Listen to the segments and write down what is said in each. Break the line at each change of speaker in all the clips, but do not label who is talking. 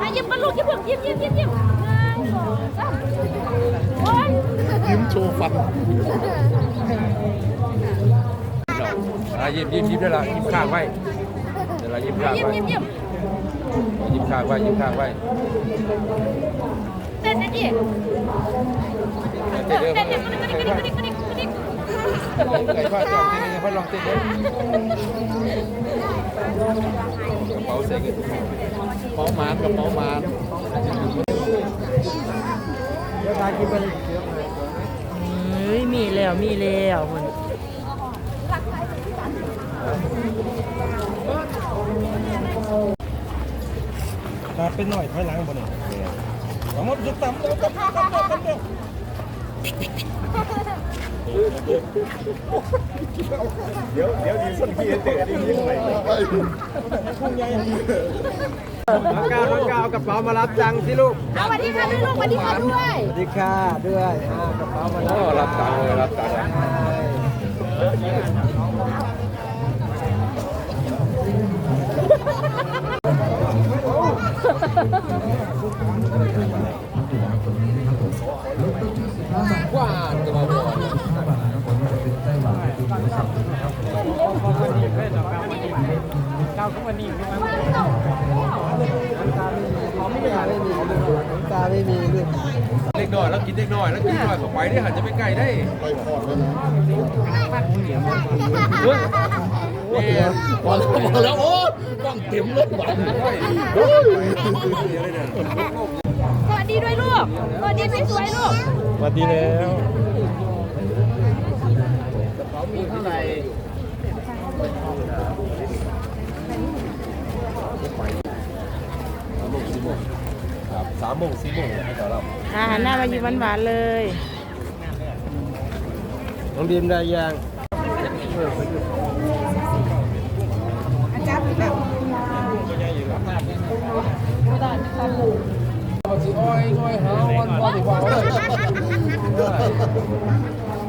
อะยิ้มกันลูกยิ้มเพิ่มยิ้มยิ้มยิ้มยิ้มหนึ่งสองสามโอ้ย
ยิ้มโชว์ฟัน
อะยิ้มยิ้มยิ้มได้ละยิ้มข้างไว้เดี๋ยวเรายิ้มข้าง
ยิ้ม
ไว้
ยิ้มยิ้ม
ยิ้มข้างไว้ยิ้มข้างไว้
เต้นนะดิเต้นเต้นเต้นกระดิกกระดิกกระดิกกระดิกกระดิก
ไก่ทอดจองที่นี่พ่อลองเต้นเลย กระเป๋าใส่กัน
เป้าหมานกับเป้าหมาน
เฮ้ยมีแล้วมีแล้วมัน
มาเป็นหน่อยค่อยล้างบ่เนี่ยเอาหมดยุบต่ำเร็วกับกับกับกับเร็ว เดี๋ยวเดี๋ยวดีส้นขี้เตะดียิ่งไหลพุ่งใหญ่
น้องก้าวน้องก้าวกระเป๋ามารับจังสิลูก
เอาสวัสดีค่ะด้วยลูกสวัสดีค่ะด้วย
สวัสดีค่ะด้วยอ่ากระเป๋ามา
รับตังค์เลยรับตังค์ว่าน
ตาไม่มีด้วย
เล็กน้อยแล้วกินเล็กน้อยแล้วกินน้อยเข้าไปได้หันจะไปไกลได้
ไปพอดเลยนะ
เฮ้ยนี่
พอแล้วพอแล้วโอ้ต้องเต็มเลยหวาน
สวัสดีด้วยลูกสวัสดีสวยลูก
สวัสดีแล้ว
มีเท่าไหร่สา มโมงสี่โมงครับสามโมงสี่โมงให้เรา
อาหารหน้ามายิ้มหวานๆเลย
น้องดีมได้ยัง
สิอ้อยอ้อยหาวันวันที่ว่า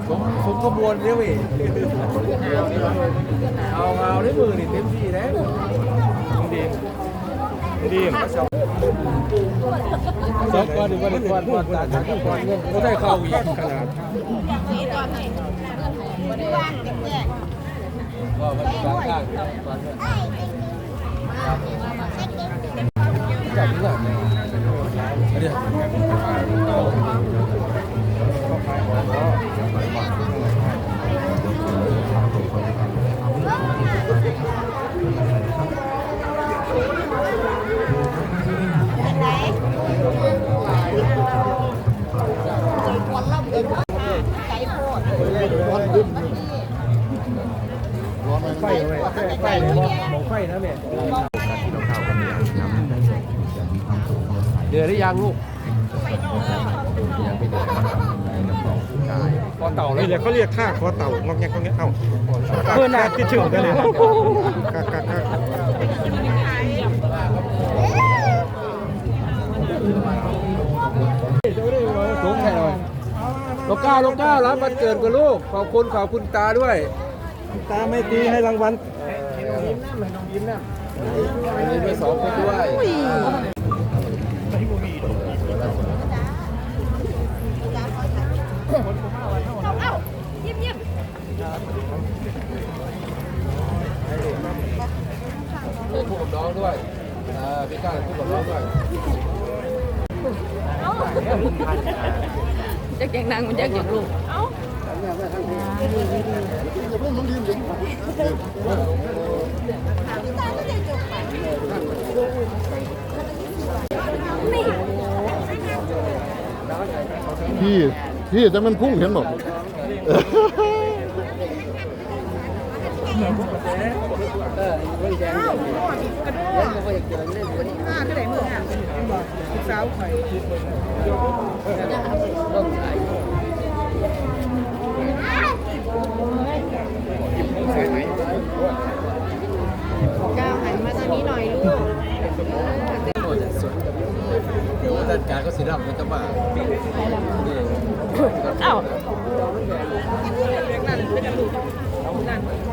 สมสมขบวนเนี่ยเว้ยเอาเอาได้มือนี่เต็มที่แล้ว
ดี มสองก้อนดีกว่าดีกว่าก้อนตาตาก้อนเงิน
ก็ได้เข้าอีกขนาดก็มันกลางข้างจับนี่แหละเดี๋ยว
ไฟ
เลยมองไฟนะแม่
เดือดหรือยังลูกพอเต่าเลย
นี่แหละเขาเรียกค่าคอเต่างอกแงกงอกแงกเอ้าเพื่อนนะที่ชื่อกันเลยกักกักกัก
สูงแค่ไหนลูกก้าลูกก้ารับวันเกิดกับลูก ขอบคุณขอบคุณตาด้วย
ตาไม่ตีให้รางวัล
มีไปสองคนด้วย
เอ้ายิ้มยิ้ม
ให้คู่กับน้องด้วยพี่ก้าคู่กับน้องด้วย
อยากแกงนางมันอยากอยากลูกเอ้า
พี่พี่จะมันพุ่งเห็นบอก
ก้าวหันมาทางนี้หน่อยลูก
โอ้ยสวยเดี๋ยวจัดการก็สิรับมันจะมานี่
เอ้า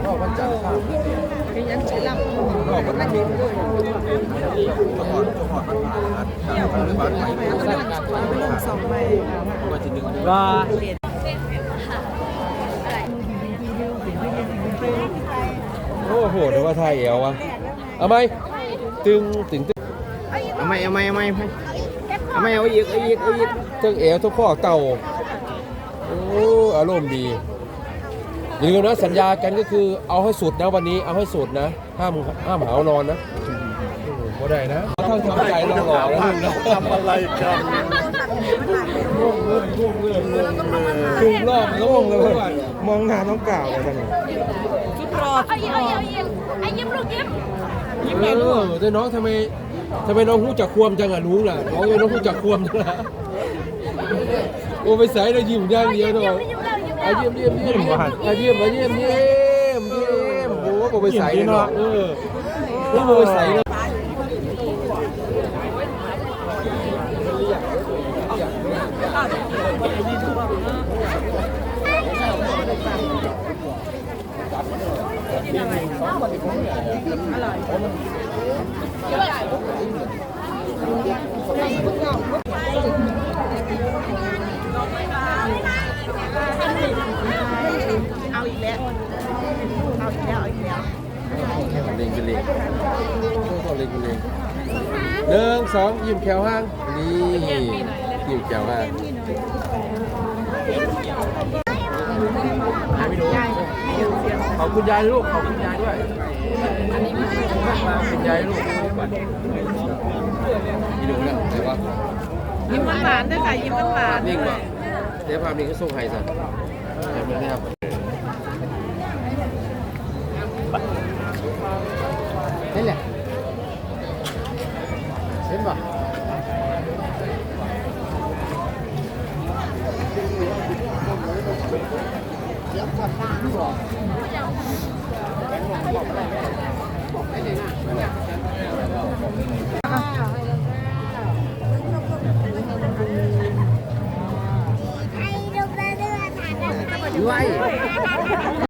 ก็วันจันทร์ข้าม
ยังใช้ลำ
ก็อกมันไม่ทิ้งเลยก็หอดก็หอดมันผ่านผ่านผ่านไปไม่ต้องสั่งการไปลงสองใบมาทีหนึ่งรอโอ้โหเดี๋ยวว่าไทยเอววะเอาไหมตึงตึงตึง
เอาไม่เอาไม่เอาไม่เอาไม่เอาอีกเอาอีกเอาอีก
ตึงเอวทุกข้อเต่าโอ้อารมณ์ดีอย่าลืมนะสัญญากันก็คือเอาให้สุดนะวันนี้เอาให้สุดนะห้ามห้ามหาวนอนนะโอ้ได้นะท่านทำใจเราหล่อแล้วลุงนะ
ทำอะไรกัน
ลุงรอบโล่งเลย
มองหน้าน้องกล่าวเลยตอนนี้
เอายิ้มเอายิ้มเอายิ้มไอ้ยิ้มลูกยิ้ม
ยิ้มเลยลูกแต่น้องทำไมทำไมน้องหูจักควมจังอะลุงล่ะน้องยังน้องหูจักควมจังล่ะ โอ้ไปใส่แล้วยิ้มอย่างเดียวเนาะ
ยิ้มแล้วยิ้ม
อา
แล้ว
เยี่ยมเยี่ยมเยี่ยมอาเยี่ยมอาเยี่ยมเยี่ยมเยี่ยมโอ้โหไปใส่เนาะเออโอ้โหไปใส่เนาะเล่งกันเล่งต้ องเล่งกันเล่งหนึ่งสองยิ้มแขวห้างนี่ยิ้มแขวห้างขอบคุณยายลูกขอบคุณยายด้วยขอบคุณยายลูกนี่ดูแล้วไหนวะ
ยิ้มหวานด้วยค่ะยิ้มหวาน
นิ่งว่ะเดี๋ยวภาพนี้ก็ส่งให้ซะเดี๋ยวมันได้ครับนี่แหละ